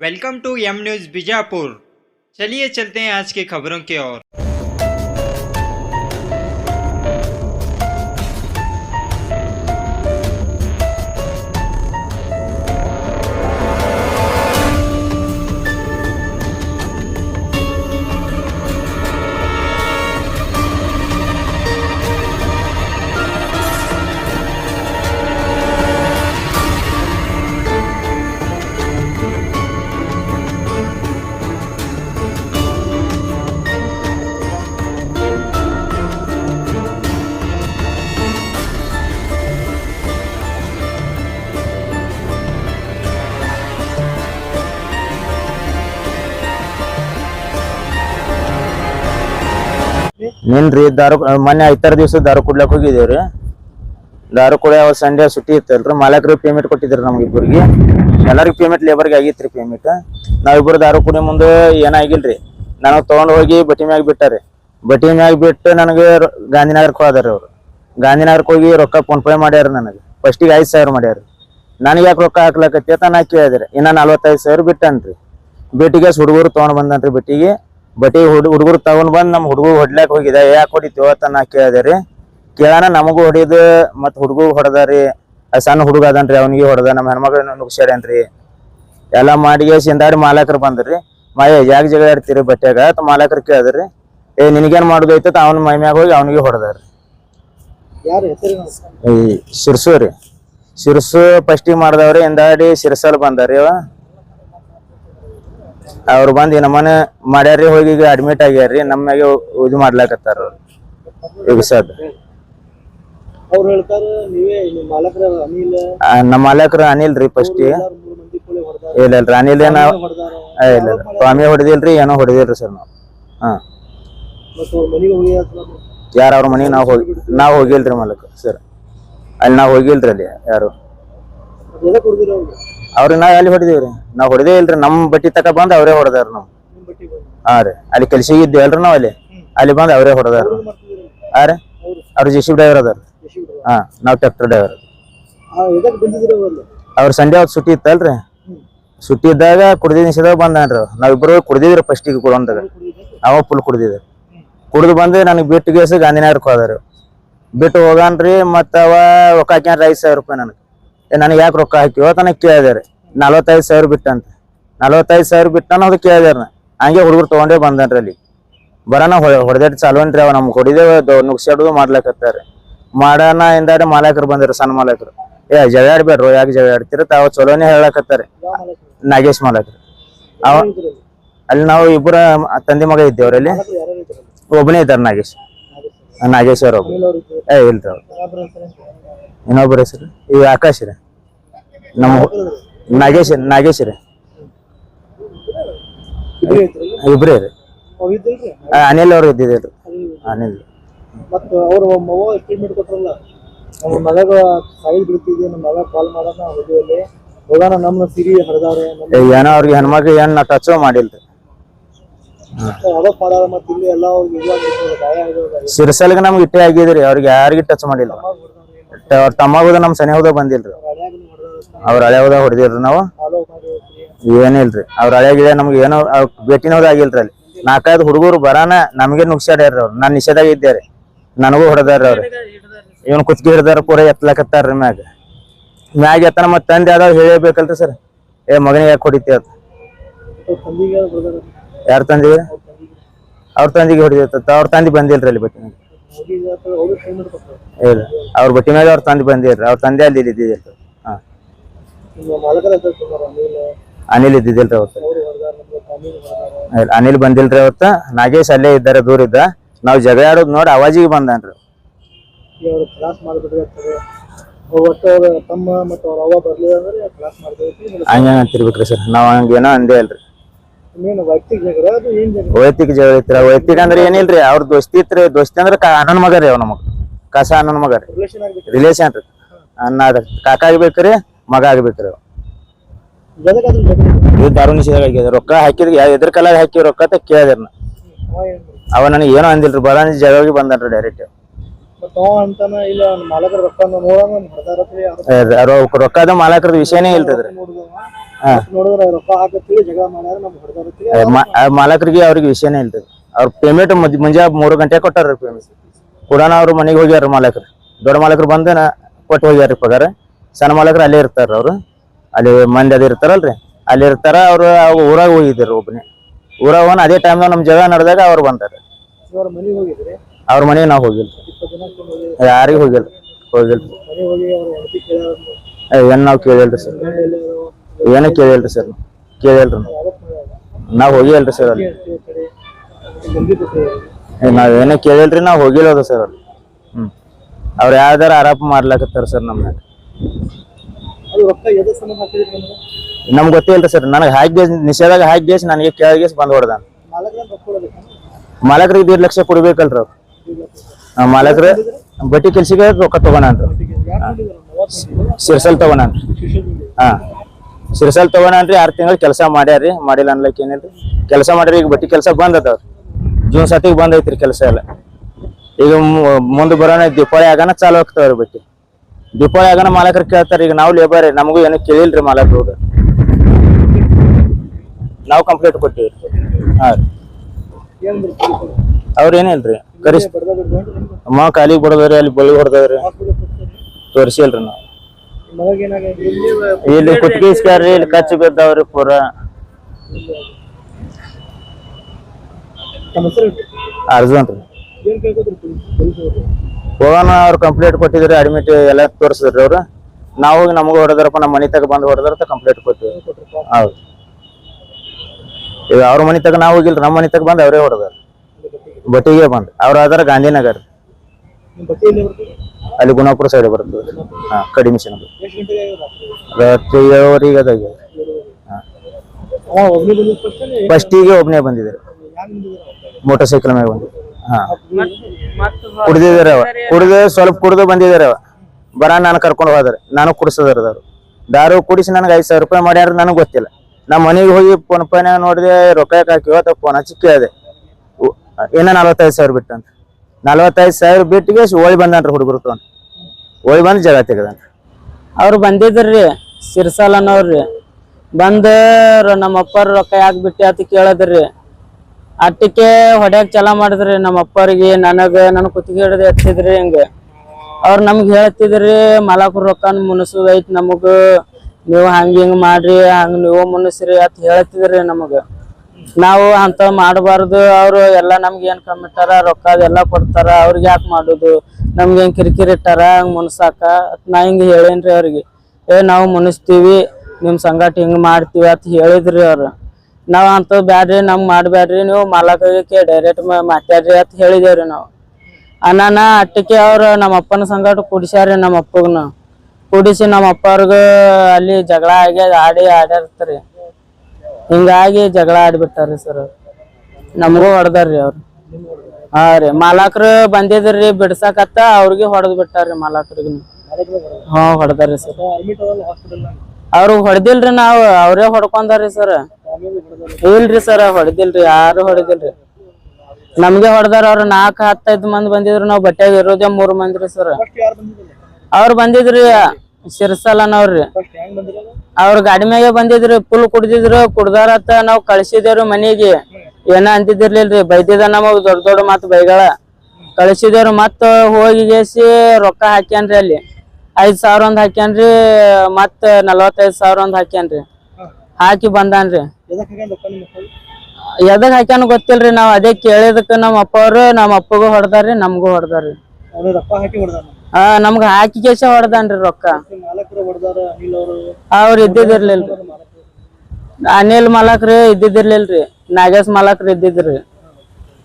Welcome to M news Bijapur चलिए चलते हैं आज की खबरों की ओर ನಿನ್ರಿ ದಾರು ಮೊನ್ನೆ ಐತಾರು ದಿವಸ ದಾರು ಕುಡ್ಲಕ್ ಹೋಗಿದೇವ್ರಿ ದಾರು ಕುಡಿಯ ಅವತ್ತು ಸಂಡೇ ಸುಟ್ಟಿ ಇತ್ತಲ್ರಿ ಮಾಲಕರಿಗೆ ಪೇಮೆಂಟ್ ಕೊಟ್ಟಿದ್ರು ನಮ್ಗೆ ಇಬ್ಬರಿಗೆ. ಎಲ್ಲರಿಗೂ ಪೇಮೆಂಟ್ ಲೇಬರ್ಗೆ ಆಗಿತ್ರಿ ಪೇಮೆಂಟ್ ನಾವಿಬ್ಬರು ದಾರು ಕುಡಿ ಮುಂದೆ ಏನಾಗಿಲ್ರಿ. ನನಗೆ ತೊಗೊಂಡು ಹೋಗಿ ಬಟ್ಟಿ ಮ್ಯಾಗ ಬಿಟ್ಟಾರಿ ಬಟ್ಟಿ ಮ್ಯಾಗ ಬಿಟ್ಟು ನನಗೆ ಗಾಂಧಿನಗರಕ್ಕೆ ಹೋದಾರ ಅವ್ರು. ಗಾಂಧಿನಗರಕ್ಕೆ ಹೋಗಿ ರೊಕ್ಕ ಫೋನ್ ಪೇ ಮಾಡ್ಯಾರ ನನಗೆ. ಫಸ್ಟಿಗೆ ಐದು ಸಾವಿರ ಮಾಡ್ಯಾರ. ನನಗೆ ಯಾಕೆ ರೊಕ್ಕ ಹಾಕ್ಲಕತ್ತಿ ಅಂತ ನಾ ಕೇಳಿದ್ರಿ ಇನ್ನ ನಲ್ವತ್ತೈದು ಸಾವಿರ ಬಿಟ್ಟನ್ರಿ. ಬೆಟ್ಟಿಗೆ ಹುಡುಗರು ತೊಗೊಂಡು ಬಂದನ್ರಿ ಬಟ್ಟಿಗೆ ಬಟ್ಟಿ ಹುಡುಗ ಹುಡುಗರು ತಗೊಂಡ್ ಬಂದ್ ನಮ್ ಹುಡುಗ ಹೊಡ್ಲಾಕ್ ಹೋಗಿದ. ಯಾಕೆ ಹೊಡಿತೀವ ಅಂತ ನಾ ಕೇಳಿದೆ ರೀ. ಕೇಳಾನ ನಮಗೂ ಹೊಡಿದು ಮತ್ ಹುಡುಗ ಹೊಡೆದಾರಿ ಆ ಸಣ್ಣ ಹುಡುಗ ಅದನ್ರಿ ಅವ್ನಿಗೆ ಹೊಡೆದ. ನಮ್ಮ ಹೆಣ್ಮಗಳನ್ನ ನುಗ್ಸ್ಯಾಡನ್ರಿ ಎಲ್ಲ ಮಾಡಿಗೆ ಸಿಂದಾಡಿ ಮಾಲಕರು ಬಂದ್ರಿ ಮಾಯ ಯಾಕೆ ಜಗಳ ಆಡ್ತೀರಿ ಬಟ್ಟೆಗ ಅಂತ ಮಾಲಕರು ಕೇಳಿದ್ರಿ ಏ ನಿನಗೇನ್ ಮಾಡುದೈತ ಅವ್ನ ಮೈ ಮ್ಯಾಗ ಹೋಗಿ ಅವನಿಗೆ ಹೊಡೆದ್ರಿ ಈ ಶಿರ್ಸು ರೀ. ಶಿರ್ಸು ಫಸ್ಟಿಗೆ ಮಾಡ್ದವ್ರಿ ಹಿಂದಾಡಿ ಶಿರ್ಸಲ್ ಬಂದಾರಿ ಅವ. ಅವ್ರು ಬಂದು ನಮ್ಮನೆ ಮಾಡ್ಯಾರ್ರಿ ಹೋಗಿ ಈಗ ಅಡ್ಮಿಟ್ ಆಗ್ಯಾರ್ರಿ ನಮ್ಮ ಮ್ಯಾಗೆ ಇದು ಮಾಡ್ಲಾಕತ್ತಾರ. ಈಗ ಸದ್. ಅವ್ರು ಹೇಳ್ತಾರ ನೀವೇ ನಿಮ್ಮ ಮಾಲಕರ ಅನಿಲ್. ನಮ್ಮ ಮಾಲಕರು ಅನಿಲ್ ರೀ ಫಸ್ಟ್ ಇಲ್ಲ ಇಲ್ರಿ ಅನಿಲ್ ಏನ ಇಲ್ಲ ಇಲ್ಲ ಸ್ವಾಮಿ ಹೊಡೆದಿಲ್ರಿ ಏನೋ ಹೊಡೆದಿಲ್ರಿ ಸರ್ ನಾವು. ಹಾ. ಯಾರ ಅವ್ರ ಮನೆಗೆ ನಾವು ಹೋಗಿ ನಾವು ಹೋಗಿಲ್ರಿ ಮಾಲಕ್ ಸರ್. ಅಲ್ಲಿ ನಾವು ಹೋಗಿಲ್ರಿ ಅಲ್ಲಿ ಯಾರು. ಅವ್ರಿಗೆ ನಾವ್ ಎಲ್ಲಿ ಹೊಡೆದಿವ್ರಿ? ನಾವ್ ಹೊಡೆದೇ ಇಲ್ರಿ ನಮ್ ಬಟ್ಟಿ ತಕ ಬಂದ್ ಅವರೇ ಹೊಡೆದಾರ ನಾವು ಹಾ ರೀ ಅಲ್ಲಿ ಕೆಲ್ಸಿಗೆ ಇದ್ದೇವಲ್ರಿ ನಾವ್ ಅಲ್ಲಿ. ಅಲ್ಲಿ ಬಂದ್ ಅವರೇ ಹೊಡೆದಾರ ಹಾ ರೀ ಅವ್ರು ಜೆ ಸಿ ಡ್ರೈವರ್ ಅದಾರ. ಹಾ ನಾವ್ ಟ್ರ್ಯಾಕ್ಟರ್ ಡ್ರೈವರ್. ಅವ್ರ? ಸಂಡೆ ಅವತ್ತು ಸುಟ್ಟಿ ಇತ್ತಲ್ರಿ ಸುಟ್ಟಿ ಇದ್ದಾಗ ಕುಡ್ದಿ ನಿಷೇಧ ಬಂದಾನ್ರಿ. ನಾವಿಬ್ರು ಕುಡ್ದಿದ್ರಿ ಫಸ್ಟಿಗೆ ಕುಡೊಂದಾಗ ಅವ ಫುಲ್ ಕುಡ್ದಿದ್ರಿ ಕುಡ್ದು ಬಂದು ನನಗೆ ಬಿಟ್ಟು ಗೇಸ್ ಗಾಂಧಿನಗರಕ್ಕೆ ಹೋದಾರ. ಬಿಟ್ಟು ಹೋಗಾನ್ರಿ ಮತ್ತ ಅವ ರೊಕ್ಕ ಹಾಕ್ಯಾನ್ರಿ ಐದು ಸಾವಿರ ರೂಪಾಯಿ ನನಗೆ. ನನಗೆ ಯಾಕೆ ರೊಕ್ಕ ಹಾಕಿವೋ ತನಕ ಕೇಳಿದೆ ರೀ. ನಲ್ವತ್ತೈದು ಸಾವಿರ ಬಿಟ್ಟಂತ. ನಲ್ವತ್ತೈದು ಸಾವಿರ ಬಿಟ್ಟಾನ ಅದು ಕೇಳಿದಾರ ಹಂಗೆ ಹುಡುಗರು ತೊಗೊಂಡೇ ಬಂದನ್ರಿ ಅಲ್ಲಿ. ಬರೋಣ ಹೊಡೆದಾಟ ಚಾಲುವಂತ್ರಿ ಅವ ನಮ್ಗೆ ಹೊಡಿದೇವ ನುಗ್ಸಾಡುದು ಮಾಡ್ಲಕತ್ತಾರೆ. ಮಾಡೋಣ ಇಂದಾರೆ ಮಾಲಕರು ಬಂದಿರು ಸಣ್ಣ ಮಾಲಕರು. ಏ ಜಗಾಡ್ಬೇಡ್ರು ಯಾಕೆ ಜಗಾಡ್ತೀರ ತಾವು ಚಲೋನೇ ಹೇಳಕತ್ತಾರೆ. ನಾಗೇಶ್ ಮಾಲಕರು. ಅವ ಅಲ್ಲಿ ನಾವು ಇಬ್ಬರ ತಂದೆ ಮಗ ಇದ್ದೇವ್ರಿ ಅಲ್ಲಿ. ಒಬ್ಬನೇ ಇದ್ದಾರೆ ನಾಗೇಶ್. ನಾಗೇಶ್ ಅವ್ರ ಒಬ್ಬ ಏ, ಇಲ್ರಿ ಅವ್ರು. ಇನ್ನೊಬ್ಬರ ಹೆಸರು? ಈಗ ಆಕಾಶ್ ರೀ. ನಮ್ಮ ನಾಗೇಶ್ ನಾಗೇಶ್ ರೀ. ಇಬ್ರೇ ರೀ. ಅನಿಲ್ ಅವ್ರು ಇದ್ದಿದ್ರು ಅನಿಲ್. ಮತ್ತು ಅವ್ರ ಮವ ಎಸ್ಟಿಮೇಟ್ ಕೊಟ್ರಲ್ಲ ನಮ್ಮ ಮಗ ಬಿಡ್ತಿದ್ವಿ ನಮ್ಮ ಮಗ ಕಾಲ್ ಮಾಡೋಣ ಹೋಗೋಣ ನಮ್ಮ ಸಿರಿ ಹರಿದಾರೆ ಏನೋ ಅವ್ರಿಗೆ ಹೆಣ್ಮಕ್ಳು ಏನ್ ಟಚ್ ಮಾಡಿಲ್ರಿ ಸಿರ್ಸಲ್ಗೆ ನಮ್ಗೆ ಇಟ್ಟೆ ಆಗಿದ್ರಿ ಅವ್ರಿಗೆ ಯಾರಿಗೆ ಟಚ್ ಮಾಡಿಲ್ಲ. ಅವ್ರ ತಮ್ಮಗುದ ನಮ್ ಸನಿ ಹೋದ ಬಂದಿಲ್ರಿ ಅವ್ರ. ಹಳೆ ಹೋದ ಹೊಡೆದಿಲ್ರಿ ನಾವು. ಏನಿಲ್ರಿ ಅವ್ರ ಹಳೆಗಿದೆ ನಮ್ಗೆ ಏನೋ ಭೇಟಿನ ಆಗಿಲ್ರಿ ಅಲ್ಲಿ. ನಾಲ್ಕೈದು ಹುಡುಗರು ಬರಾನ ನಮಗೆ ನುಗ್ಸಾಡ್ಯಾರ ಅವ್ರು. ನಾನು ನಿಷೇಧಾಗ ಇದ್ದೆ ನನಗೂ ಹೊಡೆದಾರ ಅವ್ರಿ. ಇವನ್ ಕುತ್ಗಿ ಹಿಡ್ದಾರ ಪೂರ ಎತ್ತಲಕತ್ತಾರ್ರಿ ಮ್ಯಾಗ. ಮ್ಯಾಗ ಎತ್ತನ ಮತ್ತೆ ತಂದೆ ಅದಾವ ಹೇಳಬೇಕಲ್ರಿ ಸರ್. ಏ, ಮಗನಿಗೆ ಯಾಕೆ ಹೊಡಿತಿ ಬರ್ದಾರ ಯಾರ ತಂದಿಗೆ? ಅವ್ರ ತಂದಿಗೆ ಹೊಡಿದತ್ತ ಅವ್ರ ತಂದಿ ಬಂದಿಲ್ರಿ ಅಲ್ಲಿ ಬಟ್ಟಿ ಇಲ್ಲ ಅವ್ರ ಬಟ್ಟಿ ಮೇಲೆ ಅವ್ರ ತಂದೆ ಬಂದಿರ್ರಿ ಅವ್ರ ತಂದೆ ಅಲ್ಲಿ ಇದ್ದಿದ್ದಿಲ್ಲ ಹಾ. ಅನಿಲ್ ಇದ್ದಿದ್ದಿಲ್ರಿ ಅವತ್ತು. ಇಲ್ಲ, ಅನಿಲ್ ಬಂದಿಲ್ರಿ ಅವತ್ತ. ನಾಗೇಶ್ ಅಲ್ಲೇ ಇದ್ದಾರೆ ದೂರ ಇದ್ದ. ನಾವು ಜಗ ಆಡೋದು ನೋಡಿ ಅವಾಜಿಗೆ ಬಂದನ್ರಿ ಹಂಗೆ ಅಂತಿರ್ಬೇಕ್ರಿ ಸರ್? ನಾವ್ ಹಂಗೇನೋ ಅಂದೇ ಅಲ್ರಿ. ವೈಯಕ್ತಿಕ ಜಗಳ ಐತ್ರಿ ವೈಯಕ್ತಿಕ ಅಂದ್ರೆ ಏನಿಲ್ರಿ? ಅವ್ರ ದೋಸ್ತಿ ಇತ್ರಿ. ದೋಸ್ತಿ ಅಂದ್ರೆ ಅಣ್ಣನ ಮಗ ರೀ ಅವ್ ನಮಗ್. ಕಸ ಅಣ್ಣನ ಮಗ ರೀ. ರಿಲೇಷನ್ ರೀ ಅನ್ನ ಕಾಕ ಆಗ್ಬೇಕ್ರಿ ಮಗ ಆಗ್ಬೇಕ್ರಿ ಇದೆ. ದಾರು ನಿಷೇಧ ರೊಕ್ಕ ಹಾಕಿದ್ರಿ ಎದ್ರ ಕಾಲಾಗ ಹಾಕಿ ರೊಕ್ಕ ಅಂತ ಕೇಳಿದ್ರಿ ಅವ ನನಗೆ ಏನೋ ಅಂದಿಲ್ರಿ. ಬರ ಜಗಳಿಗೆ ಬಂದನ್ರಿ ಡೈರೆಕ್ಟ್ ರೊಕ್ಕದ ಮಾಲಕರದ ವಿಷಯನೇ ಇಲ್ರಿ. ನೋಡಿದ್ರ ರೊಕ್ಕ ಹಾಕತ್ತೀವಿ ಜಗಳ ಮಾಡ್ಯಾರ ನಮ್ಗೆ ಹೊಡೆದಾರತ್ರಿ ಆ ಮಾಲಕರಿಗೆ ಅವ್ರಿಗೆ ವಿಷಯನೇ ಇಲ್ರಿ. ಅವ್ರ ಪೇಮೆಂಟ್ ಮುಂಜಾ ಮೂರು ಗಂಟೆ ಕೊಟ್ಟಾರ ಪೇಮೆಂಟ್ ಕುಡಾನ ಅವ್ರು ಮನೆಗೆ ಹೋಗ್ಯಾರ ಮಾಲಕರು. ದೊಡ್ಡ ಮಾಲಕರು ಬಂದ ಕೊಟ್ಟು ಹೋಗ್ಯಾರ ಪಗಾರ. ಸಣ್ಣ ಮಾಲಕರು ಅಲ್ಲೇ ಇರ್ತಾರ ಅವ್ರು. ಅಲ್ಲಿ ಮಂದಿ ಅದೇ ಇರ್ತಾರಲ್ರಿ. ಅಲ್ಲಿ ಇರ್ತಾರ ಅವ್ರು ಊರಾಗ ಹೋಗಿದ್ರು ಒಬ್ಬನೇ ಊರಾಗ ಹೋಗಿ ಅದೇ ಟೈಮ್ ನಮ್ಮ ಜಗಳ ನಡೆದಾಗ ಅವ್ರು ಬಂದಾರ. ಅವ್ರ ಮನೆಗೆ ನಾವು ಹೋಗಿಲ್ಲ ಯಾರಿಗೂ ಹೋಗಿಲ್ಲ ಹೋಗಿಲ್ಲ ಏನ್ ನಾವು ಕೇಳಿಲ್ರಿ ಸರ್. ಏನು ಕೇಳಿಲ್ರಿ ಸರ್. ಕೇಳಿಲ್ರಿ. ನಾವು. ಹೋಗಿಲ್ರಿ ಸರ್ ಅಲ್ಲಿ. ಈ ಕಡೆ ಮಂದಿ ಕೊಟ್ಟಿದ್ದಾರೆ ಏ, ನಾವ್ ಏನೂ ಕೇಳಿಲ್ರಿ ನಾವ್ ಹೋಗಿಲ್ಲದ ಸರ್ ಅಲ್ಲಿ. ಹ್ಮ್. ಅವ್ರ ಯಾವ್ದಾರ ಆರೋಪ ಮಾಡ್ಲಾಕತ್ತಾರ ಸರ್ ನಮ್ಮ ನಮ್ ಗೊತ್ತಿಲ್ರಿ ಸರ್. ನನಗೆ ಹಾಕಿ ನಿಷೇಧಾಗ ಹಾಕಿ ನನಗೆ ಕೇಳಿಗೇಸ್ ಬಂದ್ ಹೊಡೆದ ಮಾಲಕರಿಗೆ ದೀಡ್ ಲಕ್ಷ ಕೊಡ್ಬೇಕಲ್ರಿ ಅವ್ರು. ಮಾಲಕ್ರ ಬಟ್ಟಿ ಕೆಲ್ಸಿಗೆ ರೊಕ್ಕ ತಗೋಣ ಸಿರ್ಸಲ್ ತಗೋಣ ಹಾ. ಸಿರ್ಸಲ್ ತಗೊಂಡ್ರಿ ಆರು ತಿಂಗಳು ಕೆಲಸ ಮಾಡ್ಯಾರಿ ಮಾಡಿಲ್ಲ ಅನ್ಲಕ್ ಏನಿಲ್ರಿ. ಕೆಲಸ ಮಾಡ್ರಿ ಈಗ ಬಟ್ಟಿ ಕೆಲಸ ಬಂದ್ ಜೂನ್ ಸತಿಗೆ ಬಂದ್ ಐತ್ರಿ ಕೆಲಸ ಎಲ್ಲ. ಈಗ ಮುಂದೆ ಬರೋಣ, ದೀಪಾವಳಿ ಆಗಾನ ಚಾಲು ಆಗ್ತಾವ್ರಿ ಬಟ್ಟಿ. ದೀಪಾವಳಿ ಆಗಾನ ಮಾಲಕರು ಕೇಳ್ತಾರೆ ಈಗ ನಾವು ಲೇಬರ್ ನಮಗೂ ಏನು ಕೇಳಿಲ್ರಿ ಮಾಲಕರು ನಾವು ಕಂಪ್ಲೇಂಟ್ ಕೊಟ್ಟಿವಿ ಹಾ ಅವ್ರ ಏನಿಲ್ರಿ, ಕರಿಸ್ ಅಮ್ಮ ಕಾಲಿಗೆ ಬಡದವ್ರಿ, ಅಲ್ಲಿ ಬಳಿ ಹೊಡೆದವ್ರಿ. ತೋರಿಸಿಲ್ರಿ ನಾವು. ಇಲ್ಲಿ ಕುತ್ತಿಗೆ ಇಸ್ಕ್ಯಾರ್ರಿ ಇಲ್ಲಿ ಕಚ್ಚಿ ಬಿದ್ದಾವ್ರಿ ಪೂರ. ಅರ್ಜುನ್ ರೀ ಹೋಗೋಣ ಅವ್ರು ಕಂಪ್ಲೇಂಟ್ ಕೊಟ್ಟಿದ್ರಿ ಅಡ್ಮಿಟ್ ಎಲ್ಲ ತೋರಿಸಿದ್ರಿ ಅವ್ರು. ನಾವು ಹೋಗಿ ನಮಗೂ ಹೊಡೆದಾರಪ್ಪ ನಮ್ಮ ಮನೆ ತಗ ಬಂದು ಹೊಡೆದ್ರ ಕಂಪ್ಲೇಂಟ್ ಕೊಟ್ಟಿವಿ ಹೌದು. ಈಗ ಅವ್ರ ಮನೆ ತಗ ನಾವು ಹೋಗಿಲ್ರಿ ನಮ್ಮ ಮನೆ ತಗ ಬಂದು ಅವರೇ ಹೊಡೆದಾರ. ಬಟ್ಟಿಗೆ ಬಂದು. ಅವ್ರ ಆದ್ರ ಗಾಂಧಿನಗರ್ ನಿಮ್ಮ ಬಟ್ಟೆ ಎಲ್ಲಿ ಬರ್ತೀವಿ ಅಲ್ಲಿ ಗುಣಾಪುರ ಸೈಡ್ ಬರುತ್ತೆ. ಹಾ, ಕಡಿಮೆ ರಾತ್ರಿ? ಏಳುವರೆಗೆ ಫಸ್ಟ್ ಫಸ್ಟಿಗೆ ಒಬ್ಬನೇ ಬಂದಿದ್ದಾರೆ. ಮೋಟರ್ ಸೈಕಲ್ ಮೇಲೆ ಬಂದು ಹಾ. ಅವ. ಕುಡ್ದು ಸ್ವಲ್ಪ ಕುಡ್ದು ಬಂದಿದ್ದಾರೆ ಅವ. ಬರ ನಾನು ಕರ್ಕೊಂಡು ಹೋದ್ರೆ. ನಾನು ಕುಡಿಸಿದಾರ ದಾರು ದಾರು ಕುಡಿಸಿ ನನಗೆ ಐದು ಸಾವಿರ ರೂಪಾಯಿ ಮಾಡ್ಯಾರ ನನಗೆ ಗೊತ್ತಿಲ್ಲ. ನಮ್ಮ ಮನೆಗೆ ಹೋಗಿ ಫೋನ್ ಪೇನ ನೋಡಿದೆ ರೊಕ್ಕ ಹಾಕಿ ಇವತ್ತು ಫೋನ್ ಹಚ್ಚಿ ಕೇಳಿದೆ. ಏನ ನಲವತ್ತೈದು ಸಾವಿರ ಬಿಟ್ಟಂತ. ನಲವತ್ತೈದು ಸಾವಿರ ಬಿಟ್ಟಿಗೆ ಹೋಳಿ ಬಂದನ್ರಿ ಹುಡುಗರು ತೊಗೊಂಡು. ಹೋಳಿ ಬಂದು ಜಗ ತೆಗದನ್ರಿ. ಅವ್ರು ಬಂದಿದ್ರಿ, ಸಿರ್ಸಾಲ್ ಅನ್ನೋರ್ರಿ ಬಂದ ನಮ್ಮ ಅಪ್ಪರ ರೊಕ್ಕ ಯಾಕೆ ಬಿಟ್ಟಿ ಅಂತ ಕೇಳದ್ರಿ. ಅಟ್ಟಿಕೆ ಹೊಡ್ಯಾಕ್ ಚಲ ಮಾಡಿದ್ರಿ ನಮ್ಮ ಅಪ್ಪರಿಗೆ ನನಗ ನನ್ ಕುತ್ತಿಗೆ ಹಿಡಿದು ಎತ್ತಿದ್ರಿ ಹಿಂಗ. ಅವ್ರ ನಮ್ಗೆ ಹೇಳ್ತಿದ್ರಿ ಮಲಾಪುರ ರೊಕ್ಕ ಮುನಸುದೈತ್ ನಮಗ. ನೀವು ಹಿಂಗ್ ಮಾಡ್ರಿ, ಹಂಗ ನೀವು ಮುನಸ್ರಿ ಅಂತ ಹೇಳ್ತಿದ್ರಿ ನಮಗ. ನಾವು ಅಂತ ಮಾಡಬಾರ್ದು, ಅವರು ಎಲ್ಲ ನಮ್ಗೆ ಏನ್ ಕಮ್ಮಿಟ್ಟಾರ ರೊಕ್ಕ ಅದೆಲ್ಲ ಕೊಡ್ತಾರ, ಅವ್ರಿಗೆ ಯಾಕೆ ಮಾಡುದು? ನಮ್ಗೆ ಹೆಂಗ್ ಕಿರಿಕಿರಿ ಇಟ್ಟಾರ, ಹಂಗ್ ಮುನ್ಸಾಕ? ನಾ ಹಿಂಗ ಹೇಳೇನ್ರಿ ಅವ್ರಿಗೆ. ಏ, ನಾವು ಮುನಿಸ್ತೀವಿ, ನಿಮ್ ಸಂಗಾಟ ಹಿಂಗ್ ಮಾಡ್ತೀವಿ ಅಂತ ಹೇಳಿದ್ರಿ ಅವ್ರು. ನಾವ್ ಅಂತ ಬ್ಯಾಡ್ರಿ ನಮ್ಗ್ ಮಾಡ್ಬ್ಯಾಡ್ರಿ, ನೀವು ಮಾಲಕರಿಗೆ ಡೈರೆಕ್ಟ್ ಮಾತಾಡ್ರಿ ಅಂತ ಹೇಳಿದೇವ್ರಿ ನಾವು. ಅನ್ನ ಅಟ್ಟಿಕೆ ಅವ್ರ ನಮ್ಮ ಅಪ್ಪನ ಸಂಗಾಟ ಕುಡಿಸ್ಯಾರಿ ನಮ್ಮ ಅಪ್ಪಗನು. ಕುಡಿಸಿ ನಮ್ಮ ಅಪ್ಪರ್ಗ ಅಲ್ಲಿ ಜಗಳ ಆಗಿ ಆಡಿ ಆಡ್ಯಾರ್ತಾರಿ ಹಿಂಗಾಗಿ ಜಗಳ ಆಡ್ಬಿಟ್ಟಾರ್ರಿ ಸರ್ ನಮಗೂ ಹೊಡೆದಾರ್ರಿ ಅವ್ರು. ಹಾ ರೀ, ಮಾಲಕ್ರು ಬಂದಿದ್ರಿ ಬಿಡ್ಸಾಕತ್ತ ಅವ್ರಿಗೆ ಹೊಡೆದ್ ಬಿಟ್ಟಾರ್ರಿ ಮಾಲಕ್ರಿಗೆ. ಹಾ, ಹೊಡೆದಾರ್ರಿ ಸರ್ ಅವ್ರು ಹೊಡೆದಿಲ್ರಿ ನಾವು, ಅವ್ರೇ ಹೊಡ್ಕೊಂಡಾರ್ರಿ ಸರ್ ಇಲ್ರಿ ಸರ್ ಹೊಡೆದಿಲ್ರಿ, ಯಾರು ಹೊಡೆದಿಲ್ರಿ. ನಮ್ಗೆ ಹೊಡೆದಾರ ಅವ್ರು ನಾಲ್ಕು ಹತ್ತೈದು ಮಂದಿ ಬಂದಿದ್ರು, ನಾವು ಬಟ್ಟೆಗೆ ಇರೋದೇ ಮೂರ್ ಮಂದಿ ರೀ ಸರ್ ಅವ್ರು ಬಂದಿದ್ರಿ ಸಿರ್ಸಲನವ್ರಿ. ಅವ್ರ ಗಾಡಿ ಮ್ಯಾಗೆ ಬಂದಿದ್ರಿ ಫುಲ್ ಕುಡ್ದಿದ್ರು ಕುಡ್ದಾರತ್ತ ನಾವ್ ಕಳ್ಸಿದೇವ್ರಿ ಮನೆಗೆ. ಏನ ಅಂತಿದಿರ್ಲಿಲ್ರಿ ಬೈದಿದ ನಮಗ್ ದೊಡ್ಡ ದೊಡ್ಡ ಮತ್ ಬೈಗಳ. ಕಳ್ಸಿದೇವ್ರಿ ಮತ್ತ ಹೋಗಿ ಗೇಸಿ ರೊಕ್ಕ ಹಾಕ್ಯಾನ್ರಿ ಅಲ್ಲಿ. ಐದ್ ಸಾವಿರ ಒಂದ್ ಹಾಕ್ಯಾನ್ರಿ ಮತ್ತ ನಲವತ್ತೈದ್ ಸಾವಿರ ಒಂದ್ ಹಾಕ್ಯಾನ್ರಿ. ಹಾಕಿ ಬಂದಾನ್ರಿ. ಎದಕ್ ಹಾಕ್ಯಾನ ಗೊತ್ತಿಲ್ರಿ ನಾವ್ ಅದೇ ಕೇಳಿದಕ್ಕ ನಮ್ಮ ಅಪ್ಪ ಅವ್ರು ನಮ್ಮ ಅಪ್ಪಗೂ ಹೊಡ್ದಾರ್ರಿ ನಮಗೂ ಹೊಡ್ದಾರ್ರಿ. ನಮ್ಗ ಹಾಕಿ ಕೇಶ ಹೊಡೆದಾನ್ರಿ ರೊಕ್ಕ. ಅವರು ಇದ್ದಿದಿರ್ಲಿಲ್ರಿ ಅನಿಲ್ ಮಾಲಕ್ರಿ ಇದ್ದಿದಿರ್ಲಿಲ್ರಿ ನಾಗೇಶ್ ಮಾಲಕ್ರ ಇದ್ದಿದ್ರಿ.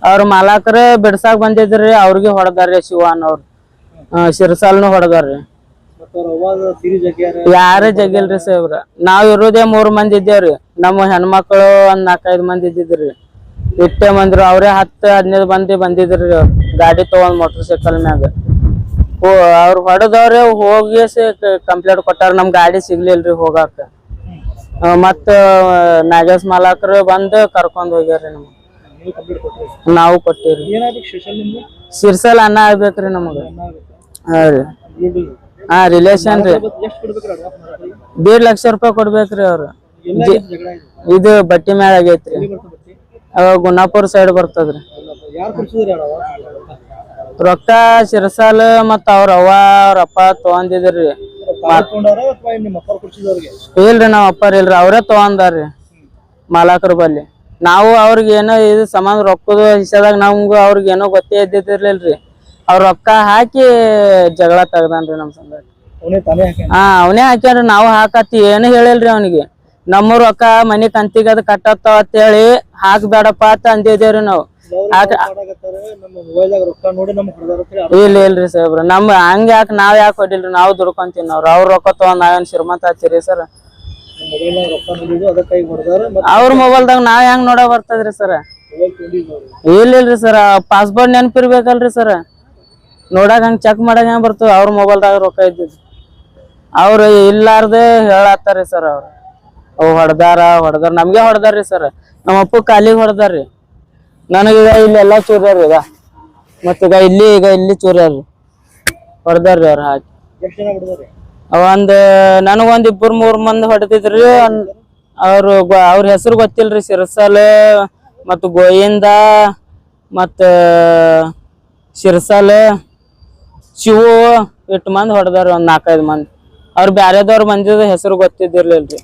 ಅವ್ರ ಮಾಲಕ್ರ ಬಿಡ್ಸಾಕ್ ಬಂದಿದ್ರಿ, ಅವ್ರಿಗೆ ಹೊಡೆದಾರ್ರಿ ಶಿವಾನ್ ಅನ್ನೋರ್ ಶಿರ್ಸಾಲ್ನು ಹೊಡೆದಾರ್ರಿ. ಯಾರ ಜಗಿಲ್ರಿ ಸಾಹೇಬ್ರ? ನಾವ್ ಇರೋದೇ ಮೂರ್ ಮಂದಿ ಇದ್ದೇವ್ರಿ. ನಮ್ಮ ಹೆಣ್ಮಕ್ಳು ಒಂದ್ ನಾಲ್ಕೈದ್ ಮಂದಿ ಇದ್ದಿದ್ರಿ. ಇಟ್ಟೆ ಮಂದಿರು ಅವ್ರೇ ಹತ್ತು ಹದಿನೈದು ಮಂದಿ ಬಂದಿದ್ರಿ. ಗಾಡಿ ತಗೊಂಡ್ ಮೋಟರ್ ಸೈಕಲ್ ಮ್ಯಾಗ. ಅವ್ರ ಹೊಡೆದವ್ರೆ ಹೋಗಿ ಕಂಪ್ಲೇಂಟ್ ಕೊಟ್ಟಾರ ನಮ್ ಗಾಡಿ ಸಿಗ್ಲಿಲ್ರಿ ಹೋಗಾಕ. ಮತ್ತ ನಾಗೇಶ್ ಮಾಲಕ್ರು ಬಂದು ಕರ್ಕೊಂಡ್ ಹೋಗ್ಯಾರ್ರಿ ನಮ್ಗೆ. ನಾವು ಕೊಟ್ಟಿವ್ರಿ. ಸಿರ್ಸಲ್ ಅನ್ನ ಆಗ್ಬೇಕ್ರಿ ನಮಗ. ಹಾ ರೀ. ದುಡ್ಡು ರಿಲೇಷನ್ ರೀ. ದೇಡ್ ಲಕ್ಷ ರೂಪಾಯಿ ಕೊಡ್ಬೇಕ್ರಿ ಅವ್ರು. ಇದು. ಬಟ್ಟಿ ಮ್ಯಾಲ ಆಗೈತ್ರಿ. ಗುಣಾಪುರ್ ಸೈಡ್ ಬರ್ತದ್ರಿ. ರೊಕ್ಕ ಶಿರಸಾಲ ಮತ್ತ ಅವ್ರ ಅವ್ವ ಅವ್ರ ಅಪ್ಪ ತಗೊಂಡಿದ್ರಿ. ಇಲ್ರಿ ನಾವ್ ಅಪ್ಪಾರ ಇಲ್ರಿ ಅವ್ರೇ ತಗೊಂಡಾರ್ರಿ ಮಾಲಕರ ಬಲ್ಲಿ. ನಾವು ಅವ್ರಿಗೆ ಏನೋ ಇದು ಸಂಬಂಧ ರೊಕ್ಕದ ವಿಷಯದಾಗ ನಮ್ಗ ಅವ್ರಿಗೆ ಏನೋ ಗೊತ್ತೇ ಇದ್ದಿದ್ದಿರ್ಲಿಲ್ರಿ. ಅವ್ರ ರೊಕ್ಕ ಹಾಕಿ ಜಗಳ ತೆಗ್ದಾನ್ರಿ ನಮ್ ಹಾಕ್ಯಾನ? ಹಾ ಅವನೇ ಹಾಕ್ಯಾನ್ರಿ ನಾವು ಹಾಕತ್ತಿ ಏನು ಹೇಳಿಲ್ರಿ ಅವನಿಗೆ. ನಮ್ಮ ರೊಕ್ಕ ಮನಿ ಕಂತಿಗೆ ಕಟ್ಟತ್ತ ಕಟ್ಟತ್ತಾವ ಅಂತ ಹೇಳಿ ಹಾಕ್ಬೇಡಪ್ಪ ಅಂತ ಅಂದಿದ್ದೇವ್ರಿ ನಾವು. ಇಲ್ಲ ಇಲ್ರಿ ಸಾಹೇಬ್ರ. ನಮ್ ಹಂಗ ಯಾಕೆ ನಾವ್ ಯಾಕೆ ಹೊಡಿಲ್ರಿ? ನಾವು ದುಡ್ಕೊಂತೀವಿ ನಾವ್ರ ಅವ್ರ ರೊಕ್ಕ ತಗೊಂಡ್ ನಾವೇನ್ ಶ್ರೀಮಂತ ಹಚ್ಚಿರಿ ಸರ್? ಅವ್ರ ಮೊಬೈಲ್ದಾಗ ನಾವ್ ಹೆಂಗ್ ನೋಡ ಬರ್ತದ್ರಿ ಸರ್? ಇಲ್ಲ ಇಲ್ರಿ ಸರ್. Passport ನೆನಪಿರ್ಬೇಕಲ್ರಿ sir? ನೋಡಾಕ ಹಂಗ ಚೆಕ್ ಮಾಡಾಕ ಹೆಂಗ್ ಬರ್ತದ? ಅವ್ರ ಮೊಬೈಲ್ದಾಗ ರೊಕ್ಕ ಇದ್ದಿದ್ದು ಅವ್ರು ಇಲ್ಲಾರ್ದೆ ಹೇಳತ್ತಾರ್ರಿ ಸರ್ ಅವ್ರು. ಅವ್ ಹೊಡ್ದಾರ ಹೊಡ್ದಾರ. ನಮ್ಗೆ ಹೊಡ್ದಾರ್ರಿ ಸರ್. ನಮ್ಮ ಅಪ್ಪ ಕಾಲಿಗೆ ಹೊಡ್ದಾರ್ರಿ. ನನಗೀಗ ಇಲ್ಲೆಲ್ಲ ಚೂರ್ಯಾರ ಈಗ ಮತ್ತೀಗ ಇಲ್ಲಿ ಈಗ ಇಲ್ಲಿ ಚೂರ್ಯಾರ. ಹೊಡೆದಾರ್ರಿ ಅವ್ರು ಹಾಕಿ ಒಂದ್ ನನಗೊಂದ್ ಇಬ್ಬರು ಮೂರ್ ಮಂದಿ ಹೊಡೆದಿದ್ರಿ. ಅವ್ರು ಅವ್ರ ಹೆಸರು ಗೊತ್ತಿಲ್ರಿ ಸಿರಸಾಲ ಮತ್ತ ಗೋಯಿಂದ ಮತ್ತ ಶಿರ್ಸಾಲ್, ಶಿವು ಇಟ್ಟು ಮಂದಿ ಹೊಡೆದಾರ ಒಂದ್ ನಾಲ್ಕೈದು ಮಂದಿ. ಅವ್ರು ಬ್ಯಾರೆದವ್ರ ಮಂದಿದ ಹೆಸರು ಗೊತ್ತಿದ್ದಿರ್ಲಿಲ್ರಿ.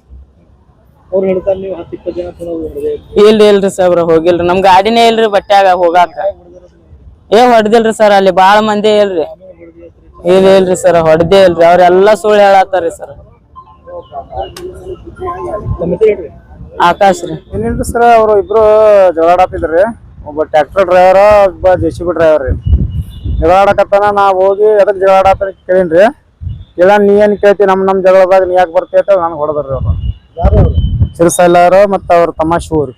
ಅವ್ರು ಹೇಳ್ತಾರೆ ನೀವು ಹತ್ತು ಇಪ್ಪತ್ತು ಜನ ಹೊಡೆದೆ ಇಲ್ರಿ ಇಲ್ರಿ ಸಾಬ್ರ ಹೋಗಿಲ್ರಿ. ನಮ್ ಗಾಡಿನೇ ಇಲ್ರಿ ಬಟ್ಟ್ಯಾಗ ಹೋಗಾಕ. ಏ ಹೊಡೆದಿಲ್ರಿ ಸರ್ ಅಲ್ಲಿ ಬಾಳ ಮಂದಿ ಇಲ್ರಿ. ಇಲ್ಲ ಇಲ್ರಿ ಸರ್ ಹೊಡೆದೇ ಇಲ್ರಿ. ಅವ್ರೆಲ್ಲಾ ಸುಳ್ಳು ಹೇಳತ್ತಾರ್ರಿ ಸರ್. ನಮ್ಮ ಹೆಸರು ಹೇಳ್ರಿ. ಆಕಾಶ್ ರೀ. ಏನಿಲ್ರಿ ಸರ್ ಅವರು ಇಬ್ರು ಜಗಳಾಡತ್ತಿದ್ರಿ ಒಬ್ಬ ಟ್ರ್ಯಾಕ್ಟರ್ ಡ್ರೈವರ್ ಒಬ್ಬ ಜೆ ಸಿ ಬಿ ಡ್ರೈವರ್ ರೀ. ಜಗಳಾಡಕತ್ತಾನ ನಾ ಹೋಗಿ ಅದಕ್ಕೆ ಜಗಳಾಡತ್ತ ರೀ ಇಲ್ಲ ನೀ ಏನ್ ಕೇಳ್ತಿ? ನಮ್ ನಮ್ ಜಗಳದಾಗ ನೀ ಯಾಕೆ ಬರ್ತಿ ಅಂತ ನನಗೆ ಹೊಡೆದ್ರಿ ಅವ್ರು. ಯಾರು ಅವರು? ಸಿರ್ಸಲ್ಲರು ಮತ್ತು ಅವ್ರ ತಮ್ಮ ಶಿವ ರೀ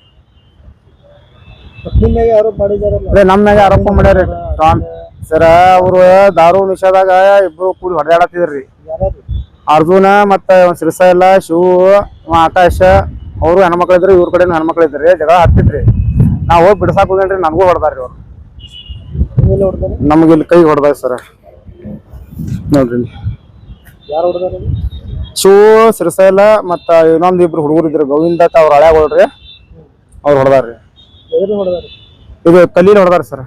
ಆರೋಪ ಮಾಡಿದಾರಲ್ಲ? ಅದೇ ನಮ್ಮ ಮ್ಯಾಗ ಆರೋಪ ಮಾಡ್ಯಾರ ಸರ ಅವರು ದಾರು ನಿಷೇಧಾಗ ಇಬ್ರು ಕೂಡಿ ಹೊಡೆದಾಡತ್ತಿದ್ರಿ. ಅರ್ಜುನ ಮತ್ತ ಸಿರ್ಸ ಇಲ್ಲ ಶಿವು ಆಕಾಶ ಅವರು ಹೆಣ್ಮಕ್ಳು ಇದ್ರಿ ಇವ್ರ ಕಡೆನೂ ಹೆಣ್ಮಕ್ಳು ಇದ್ರಿ ಜಗಳ ಹತ್ತಿತ್ರಿ ನಾವು ಹೋಗಿ ಬಿಡ್ಸಾಕ್ ಹೋದೇನ್ರಿ ನನಗೂ ಹೊಡೆದಾರ್ರಿ ಅವ್ರು. ಹೊಡೆದಾರೆ? ನಮ್ಗೆ ಇಲ್ಲಿ ಕೈ ಹೊಡೆದ ಸರ. ನೋಡ್ರಿ. ಇಲ್ಲಿ. ಯಾರು ಹೊಡೆದಾರೆ ಶಿವು ಸಿರಸೈಲ ಮತ್ತ ಇನ್ನೊಂದ್ ಇಬ್ರು ಹುಡುಗರು ಇದ್ರು ಗೋವಿಂದ ಅವ್ರ ಹಳ್ಯಾಗೊಳ್ರಿ. ಅವ್ರು ಹೊಡೆದಾರ್ರಿ. ಇದು ಕಲ್ಲಿನ ಹೊಡೆದಾರ ಸರ್.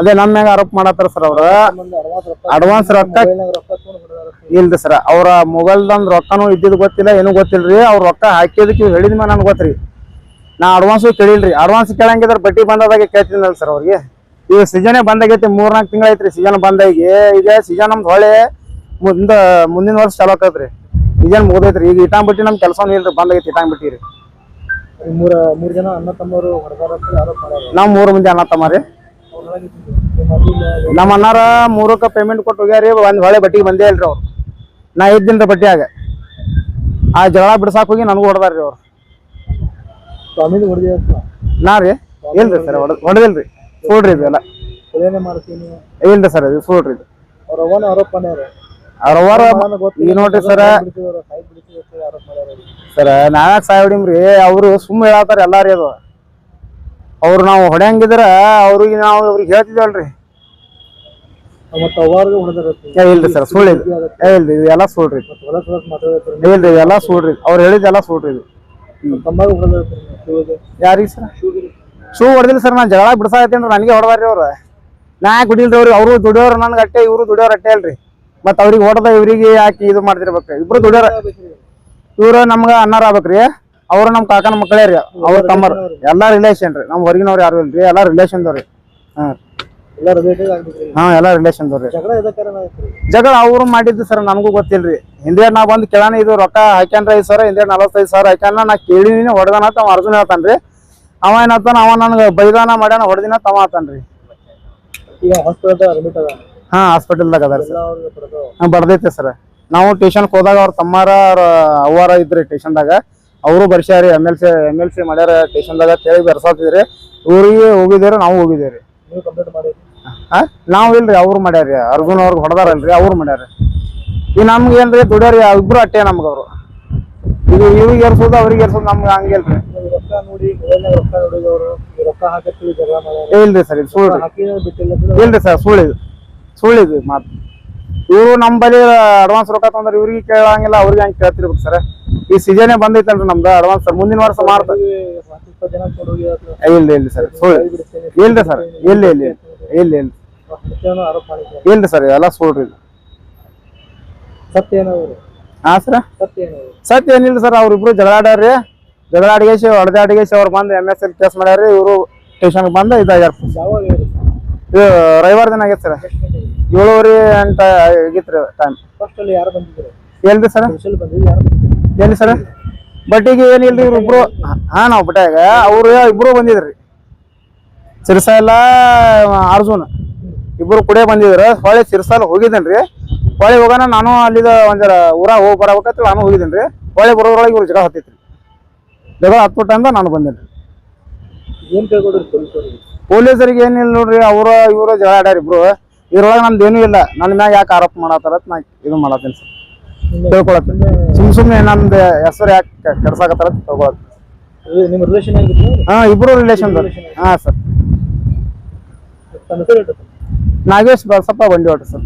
ಅದೇ ನಮ್ಮ ಮ್ಯಾಗ ಆರೋಪ ಮಾಡತ್ತಾರ ಸರ್ ಅವ್ರ. ಅಡ್ವಾನ್ಸ್ ರೊಕ್ಕ ಇಲ್ರಿ ಸರ್ ಅವ್ರ ಮೊಬೈಲ್ದಂದ್ ರೊಕ್ಕನೂ ಇದ್ದಿದ್ ಗೊತ್ತಿಲ್ಲ ಏನೂ ಗೊತ್ತಿಲ್ರಿ. ಅವ್ರ ರೊಕ್ಕ ಹಾಕಿದಕ್ಕೆ ಇವ್ ಹೇಳಿದ ಮೇಲೆ ನನ್ಗೆ ಗೊತ್ತ್ರಿ. ನಾ ಅಡ್ವಾನ್ಸು ಕೇಳಿಲ್ರಿ ಅಡ್ವಾನ್ಸ್ ಕೇಳಂಗಿದ್ರೆ ಬಡ್ಡಿ ಬಂದದಾಗ ಕೇಳ್ತೀನಿ ಸರ್ ಅವ್ರಿಗೆ. ಈಗ ಸೀಸನೇ ಬಂದಾಗೈತಿ ಮೂರ್ನಾಲ್ಕು ತಿಂಗಳೈತ್ರಿ ಸೀಸನ್ ಬಂದಾಗಿ. ಈಗ ಸೀಸನ್ ನಮ್ದು ಹೊಳೆ ಮುಂದ ಮುಂದಿನ ವರ್ಷ ಚಾಲು ಆಕತ್ರಿ ಇದೇನ್ ಮುಗ್ದೈತ್ರಿ. ಈಗ ಇಟಾಂಬಿಟ್ಟಿ ನಮ್ ಕೆಲಸ ಇಲ್ರಿ ಬಂದ್ ಆಗೈತಿ ರೀ. ಬಿಟ್ಟಿರಿ ಮೂರ ಮೂರ್ ಜನ ಅಣ್ಣ ತಮ್ಮರು ಹೊಡೆದಾರ ಅಂತ ಆರೋಪ ಮಾಡ್ಯಾರ. ನಾವ್ ಮೂರು ಮಂದಿ ಅಣ್ಣ ತಮ್ಮ ರೀ. ನಿಮ್ಮ ಅಣ್ಣಾರ ಮೂರಕ್ಕ ಪೇಮೆಂಟ್ ಕೊಟ್ಟು ಹೋಗ್ಯಾರಿ ಒಂದ್ ಹೊಳೆ ಬಟ್ಟಿಗೆ ಬಂದೇ ಇಲ್ರಿ ಅವ್ರು. ನಾ ಇದ್ದೀನ್ರಿ ಬಟ್ಟಿಯಾಗ. ಆ ಜಗಳ ಬಿಡ್ಸಾಕ್ ಹೋಗಿ ನನಗೂ ಹೊಡೆದಾರ್ರಿ ಅವ್ರು. ನಾ ರೀ? ಇಲ್ರಿ ಸರ್ ಹೊಡ ಹೊಡೆದಿಲ್ರಿ. ಸುಳ್ರಿ ಇದು ಎಲ್ಲ. ಕೊಲೆನೇ ಮಾಡ್ತೀನಿ. ಇಲ್ರಿ ಸರ್ ಇದು ಸುಳ್ರಿ ಇದು. ಅವ್ರ ಅವನ ಆರೋಪ ಮಾಡ್ಯಾರ ಅವ್ರವ್ರ ಈ ಈಗ ನೋಡ್ರಿ ಸರ. ಸರ ನಾವ್ಯಾಕ ಸಾಯ್ ಹೊಡಿಮ್ರಿ ಅವ್ರು ಸುಮ್ಮ ಹೇಳತ್ತಾರ ಎಲ್ಲಾರಿ ಅದು. ಅವ್ರು ನಾವು ಹೊಡ್ಯಂಗಿದ್ರ ಅವ್ರಿಗೆ ನಾವು ಅವ್ರಿಗೆ ಹೇಳ್ತಿದ್ದೇವಲ್ರಿ ಇಲ್ರಿ ಸರ್ ಸುಳ್ಳು ಇದು. ಏ ಇಲ್ರಿ ಇದು ಎಲ್ಲ ಸುಳ್ರಿ ಇಲ್ರಿ ಇದೆಲ್ಲ ಸುಳ್ರಿ. ಅವ್ರು ಹೇಳಿದ್ದೆಲ್ಲ ಸುಳ್ರಿ ಇದು. ಯಾರಿಗೆ ಸರ್? ಶೂ ಹೊಡೆದಿಲ್ಲ ಸರ್ ನಾನು ಜಗಳ ಅಂದ್ರೆ ನನಗೆ ಹೊಡೆದಾರ್ರಿ ಅವ್ರು. ನಾ ಯಾಕೆ ಬಿಡಿಲ್ರಿ ಅವ್ರು ಅವರು ದುಡಿಯೋರು ನನ್ಗೆ ಅಟ್ಟೆ ಇವರು ದುಡಿಯೋರು ಅಟ್ಟೆ ಅಲ್ರಿ. ಮತ್ತೆ ಅವ್ರಿಗೆ ಹೊಡೆದ ಇವ್ರಿಗೆ ಯಾಕೆ ಇದು ಮಾಡ್ತಿರ್ಬೇಕು. ಇಬ್ರು ದುಡಿಯೋರ. ಇವ್ರ ನಮ್ಗ ಅನ್ನಾರ ಆಗ್ಬೇಕ್ರಿ. ಅವ್ರು ನಮ್ ಕಾಕನ ಮಕ್ಕಳೇ ರೀ. ಅವ್ರ ತಮ್ಮರು. ಎಲ್ಲಾ ರಿಲೇಷನ್ ರೀ. ನಮ್ ಹೊರಗಿನವ್ರು ಯಾರು ಇಲ್ರಿ. ಎಲ್ಲಾ ರಿಲೇಷನ್ ದವ್ರಿ ಹಾ. ಎಲ್ಲ ರಿಲೇಷನ್ ದವ್ರಿ ಜಗಳ ಅವ್ರು ಮಾಡಿದ್ದು ಸರ್ ನನಗೂ ಗೊತ್ತಿಲ್ರಿ. ಹಿಂದೆ ನಾ ಬಂದ್ ಕೇಳಾನ ಇದು ರೊಕ್ಕ ಹಾಕ್ಯಾನ್ರ ಐದು ಸಾವಿರ ಹಿಂದೆ ನಲವತ್ತೈದು ಸಾವಿರ ಹಾಕ್ಯಾನ ನಾ ಕೇಳಿನಿ ಹೊಡೆದಾನ ಅಂತ ಅರ್ಜುನ್ ಅರ್ಜುನ ಹೇಳ್ತಾನ್ರಿ ಅವ ಏನತ್ತಾನ ಅವ ನನ್ಗ ಬೈದಾನ ಮಾಡ್ಯಾನ ಹೊಡೆದಿನ ತವ ಆತಾನ್ರಿ ಈಗ ಹಾಸ್ಪಿಟಲ್ ಅಡ್ಮಿಟ್ ಅದ ಹಾ ಹಾಸ್ಪಿಟಲ್ದಾಗ ಅದಾರ ಸರ್ ಹಾ ಬರ್ದೈತೆ ಸರ್ ನಾವು ಟ್ಯೂಷನ್ಗೆ ಹೋದಾಗ ಅವ್ರ ತಮ್ಮಾರ ಅವ್ರ ಅವ್ವಾರ ಇದ್ರಿ ಟ್ಯೂಷನ್ದಾಗ ಅವರು ಬರ್ಸ್ಯಾರಿ M L C M L C ಮಾಡ್ಯಾರ ಟ್ಯೂಷನ್ದಾಗ ಕೇಳಿ ಬರ್ಸಾತಿದ್ರಿ. ಊರಿಗೆ ಹೋಗಿದ್ದೀರಿ ನಾವು ಹೋಗಿದ್ದೀರಿ ಹಾ ನಾವ್ ಇಲ್ರಿ ಅವ್ರು ಮಾಡ್ಯಾರಿ. ಅರ್ಜುನ್ ಅವ್ರಿಗೆ ಹೊಡೆದಾರಲ್ರಿ ಅವ್ರು ಮಾಡ್ಯಾರ. ಈ ನಮ್ಗೆ ಏನ್ರಿ ದುಡ್ಯಾರಿ ಇಬ್ರು ಅಟ್ಟೆ ನಮ್ಗೆ ಅವರು. ಇದು ಇವ್ರಿಗೆ ಏರ್ಸೋದು ಅವ್ರಿಗೆ ಏರ್ಸೋದು ನಮ್ಗೆ ಹಂಗಿಲ್ರಿ ಇಲ್ರಿ. ಸರ್ ಇದು ಸುಳ್ಳು. ಇಲ್ರಿ ಸರ್ ಸುಳ್ಳು ಇದು. ಸುಳ್ಳು ಇದು ಮಾತು. ಇವರು ಬಳಿ ಅಡ್ವಾನ್ಸ್ ರೊಕ್ಕ ತಂದ್ರೆ ಇವ್ರಿಗೆ ಕೇಳಂಗಿಲ್ಲ, ಅವ್ರಿಗೆ ಹಂಗೆ ಕೇಳ್ತಿರ್ಬೇಕು ಸರ್. ಈ ಸೀಸನೇ ಬಂದೈತಲ್ರಿ ನಮ್ದು ಅಡ್ವಾನ್ಸ್ ಸರ್. ಮುಂದಿನ ವರ್ಷ ಮಾಡ್ತೀವಿ ಇಲ್ಲ ಇಲ್ಲ ಸರ್. ಸುಳ್ಳು. ಇಲ್ರಿ ಸರ್. ಇಲ್ಲ ಇಲ್ಲ ಇಲ್ಲ. ಇಲ್ಲ ಇಲ್ರಿ ಸರ್ ಸತ್ಯ ಏನವರು ಹಾ ಸರ್? ಸತ್ಯ ಏನಿಲ್ಲ ಸರ್. ಅವ್ರಿಬ್ರು ಜಗಳಾಡ್ಯಾರ್ರಿ ಜಗಳಾಡಿಗೇಸಿ ಹೊಡೆದಾಡಿಗೇಸಿ ಅವ್ರು ಬಂದು ಎಂ ಎಸ್ ಎಲ್ ಕೇಸ್ ಮಾಡ್ಯಾರ್ರಿ ಇವರು ಸ್ಟೇಷನ್ಗೆ ಬಂದು ಇದಾಗ್ಯಾರ. ರವಿವಾರ ದಿನ ಆಗೈತೆ ಸರ್. ಏಳುವರೆ ಅಂತ ಆಗಿತ್ತು ಟೈಮ್ ಫಸ್ಟ್ ಅಲ್ಲಿ ಯಾರು ಬಂದಿದ್ರು ಎಲ್ರಿ ಸರ್? ಎಲ್ಲಿ ಸರ್? ಬಟ್ಟಿಗೆ ಏನಿಲ್ರಿ ಇವ್ರು ಇಬ್ರು? ಹಾ ನಾವು ಬಟ್ಟಾಗ ಅವ್ರು ಇಬ್ರು ಬಂದಿದ್ರಿ. ಸಿರ್ಸಾ ಎಲ್ಲ ಅರ್ಜುನ್. ಇಬ್ರು ಕುಡಿಯ ಬಂದಿದ್ರು. ಹೊಳೆ ಸಿರ್ಸಾಲ್ ಹೋಗಿದ್ದೇನ್ರಿ ಹೊಳೆ ಹೋಗೋಣ ನಾನು ಅಲ್ಲಿದ ಒಂದರ ಊರ ಹೋಗಿ ಬರಬೇಕಂತ ನಾನು ಹೋಗಿದ್ದೇನ್ರಿ ಹೊಳೆ ಬರೋದ್ರೊಳಗೆ ಇವ್ರು ಜಗಳ ಹತ್ತಿತ್ರಿ ಜಗಳ ಅಂತ ನಾನು ಬಂದೇನ್ರಿ ಏನ್ ಕೇಳ್ಕೊಡ್ರಿ ಪೊಲೀಸರಿಗೆ ಪೊಲೀಸರಿಗೆ ಏನಿಲ್ಲ ನೋಡ್ರಿ ಅವ್ರ ಇವ್ರು ಜಗಳ ಆಡ್ಯಾರ ಇಬ್ರು. ಇದ್ರೊಳಗೆ ನಮ್ದು ಏನೂ ಇಲ್ಲ. ನನ್ನ ಮ್ಯಾಗ ಯಾಕೆ ಆರೋಪ ಮಾಡತ್ತಾರ ನಾ ಇದು ಮಾಡತ್ತೀನಿ ಸರ್. ತಿಳ್ಕೊಳತ್ತೀನಿ. ಸುಮ್ ಸುಮ್ಮನೆ ನಮ್ದು ಹೆಸರು ಯಾಕೆ ಕೆಡ್ಸಾಕತ್ತಾರ ತಿಳ್ಕೊಳತ್ತೀನಿ. ನಿಮ್ಮ ರಿಲೇಷನ್ ಆಗಿದ್ರು ಹಾ ಇಬ್ರು ರಿಲೇಷನ್ ಹಾ ಸರ್. ನಾಗೇಶ್ ಬಸಪ್ಪ ಬಂಡಿ ಸರ್.